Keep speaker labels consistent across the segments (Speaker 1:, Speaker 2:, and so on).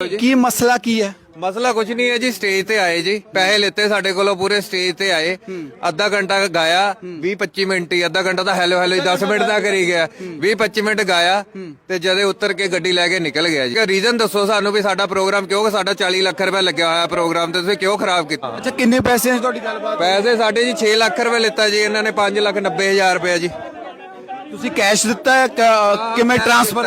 Speaker 1: ਕੀ ਮਸਲਾ ਕੀ ਹੈ?
Speaker 2: ਮਸਲਾ ਕੁਝ ਨਹੀਂ ਹੈ ਜੀ ਸਟੇਜ ਤੇ ਆਏ ਜੀ। ਪੈਸੇ ਲਿੱਤੇ ਸਾਡੇ ਕੋਲੋਂ ਪੂਰੇ ਸਟੇਜ ਤੇ ਆਏ। ਅੱਧਾ ਘੰਟਾ ਗਾਇਆ 20 25 ਮਿੰਟ ਹੀ ਅੱਧਾ ਘੰਟਾ ਤਾਂ ਹੈਲੋ ਹੈਲੋ 10 ਮਿੰਟ ਦਾ ਕਰੀ ਗਿਆ। 20 25 ਮਿੰਟ ਗਾਇਆ ਤੇ ਜਦੇ ਉੱਤਰ ਕੇ ਗੱਡੀ ਲੈ ਕੇ ਨਿਕਲ ਗਿਆ ਜੀ। ਰੀਜ਼ਨ ਦੱਸੋ ਸਾਨੂੰ ਵੀ ਸਾਡਾ ਪ੍ਰੋਗਰਾਮ ਕਿਉਂ ਸਾਡਾ 40 ਲੱਖ ਰੁਪਏ ਲੱਗਿਆ ਹੋਇਆ ਪ੍ਰੋਗਰਾਮ ਤੇ ਤੁਸੀਂ ਕਿਉਂ ਖਰਾਬ ਕੀਤਾ?
Speaker 1: ਅੱਛਾ ਕਿੰਨੇ ਪੈਸੇ ਨੇ ਤੁਹਾਡੀ ਗੱਲਬਾਤ?
Speaker 2: ਪੈਸੇ ਸਾਡੇ ਜੀ 6 ਲੱਖ ਰੁਪਏ ਲਿੱਤਾ ਜੀ ਇਹਨਾਂ ਨੇ 5 ਲੱਖ 90 ਹਜ਼ਾਰ ਰੁਪਏ ਜੀ।
Speaker 1: ਤੁਸੀਂ ਕੈਸ਼ ਦਿੱਤਾ ਹੈ? ਕ- ਕਿਵੇਂ ਟ੍ਰਾਂਸਫਰ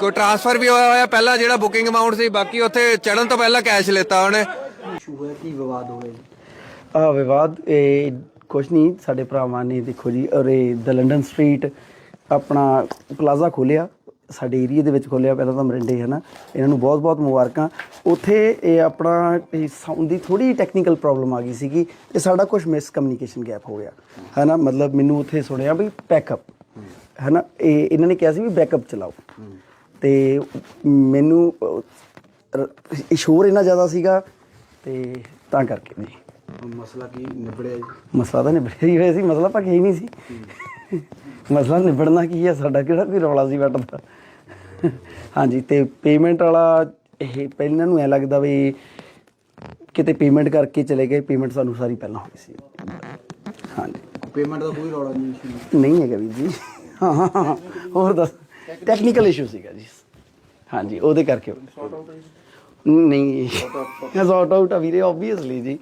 Speaker 2: ਕੋਈ ਟ੍ਰਾਂਸਫਰ ਵੀ ਹੋਇਆ ਹੋਇਆ ਪਹਿਲਾਂ ਜਿਹੜਾ ਬੁਕਿੰਗ ਅਮਾਉਂਟ ਸੀ ਬਾਕੀ ਉੱਥੇ ਚੜਨ ਤੋਂ ਪਹਿਲਾਂ ਕੈਸ਼ ਲਿੱਤਾ ਉਹਨੇ।
Speaker 3: ਇਸ਼ੂ ਹੋਇਆ ਕੀ? ਵਿਵਾਦ ਹੋਇਆ ਜੀ? ਆ ਵਿਵਾਦ ਇਹ ਕੁਛ ਨਹੀਂ ਸਾਡੇ ਭਰਾਵਾਂ ਨੇ ਦੇਖੋ ਜੀ ਅਰੇ ਦ ਲੰਡਨ ਸਟਰੀਟ ਆਪਣਾ ਪਲਾਜ਼ਾ ਖੋਲਿਆ ਸਾਡੇ ਏਰੀਆ ਦੇ ਵਿੱਚ ਖੋਲਿਆ ਪਹਿਲਾਂ ਤਾਂ ਮਰਿੰਡੇ ਹੈ ਨਾ ਇਹਨਾਂ ਨੂੰ ਬਹੁਤ ਬਹੁਤ ਮੁਬਾਰਕਾਂ। ਉੱਥੇ ਇਹ ਆਪਣਾ ਸਾਊਂਡ ਦੀ ਥੋੜੀ ਟੈਕਨੀਕਲ ਪ੍ਰੋਬਲਮ ਆ ਗਈ ਸੀਗੀ ਤੇ ਸਾਡਾ ਕੁਝ ਮਿਸ ਕਮਿਊਨੀਕੇਸ਼ਨ ਗੈਪ ਹੋ ਗਿਆ। ਹੈ ਨਾ ਮਤਲਬ ਮੈਨੂੰ ਉੱਥੇ ਸੁਣਿਆ ਵੀ ਬੈਕਅਪ ਹੈ ਨਾ ਇਹ ਇਹਨਾਂ ਨੇ ਕਿਹਾ ਸੀ ਵੀ ਬੈਕਅਪ ਚਲਾਓ। ਤੇ ਮੈਨੂੰ ਅਹ, ਰ- ਸ਼ੋਰ ਇੰਨਾ ਜ਼ਿਆਦਾ ਸੀਗਾ ਤੇ ਤਾਂ ਕਰਕੇ ਜੀ
Speaker 1: ਮਸਲਾ ਕੀ ਨਿਬੜਿਆ ਜੀ?
Speaker 3: ਮਸਲਾ ਤਾਂ ਨਿਬੜਿਆ ਹੀ ਹੋਇਆ ਸੀ ਮਸਲਾ ਤਾਂ ਹੀ ਨਹੀਂ ਸੀ। ਮਸਲਾ ਨਿਬੜਨਾ ਕੀ ਹੈ ਸਾਡਾ ਕਿਹੜਾ ਕੋਈ ਰੌਲਾ ਸੀ ਬੈਠ ਦਾ ਹਾਂਜੀ ਤੇ ਪੇਮੈਂਟ ਵਾਲਾ ਇਹ ਪਹਿਲਾਂ ਨੂੰ ਐ ਲੱਗਦਾ ਵੀ ਕਿਤੇ ਪੇਮੈਂਟ ਕਰਕੇ ਚਲੇ ਗਏ ਪੇਮੈਂਟ ਸਾਨੂੰ ਸਾਰੀ ਪਹਿਲਾਂ ਹੋਈ ਸੀ। ਹਾਂਜੀ।
Speaker 1: ਪੇਮੈਂਟ ਦਾ ਕੋਈ ਰੌਲਾ ਨਹੀਂ ਇਸ਼ੂ
Speaker 3: ਨਹੀਂ ਹੈਗਾ ਵੀਰ ਜੀ। ਹਾਂ ਹਾਂ, ਹਾਂ ਹੋਰ ਦੱਸ। ਟੈਕਨੀਕਲ ਇਸ਼ੂ ਸੀਗਾ ਜੀ। ਹਾਂਜੀ ਉਹਦੇ ਕਰਕੇ। ਨਹੀਂ। ਸੌਟ ਆਊਟ ਆ ਵੀਰੇ ਆਬਵੀਅਸਲੀ ਜੀ।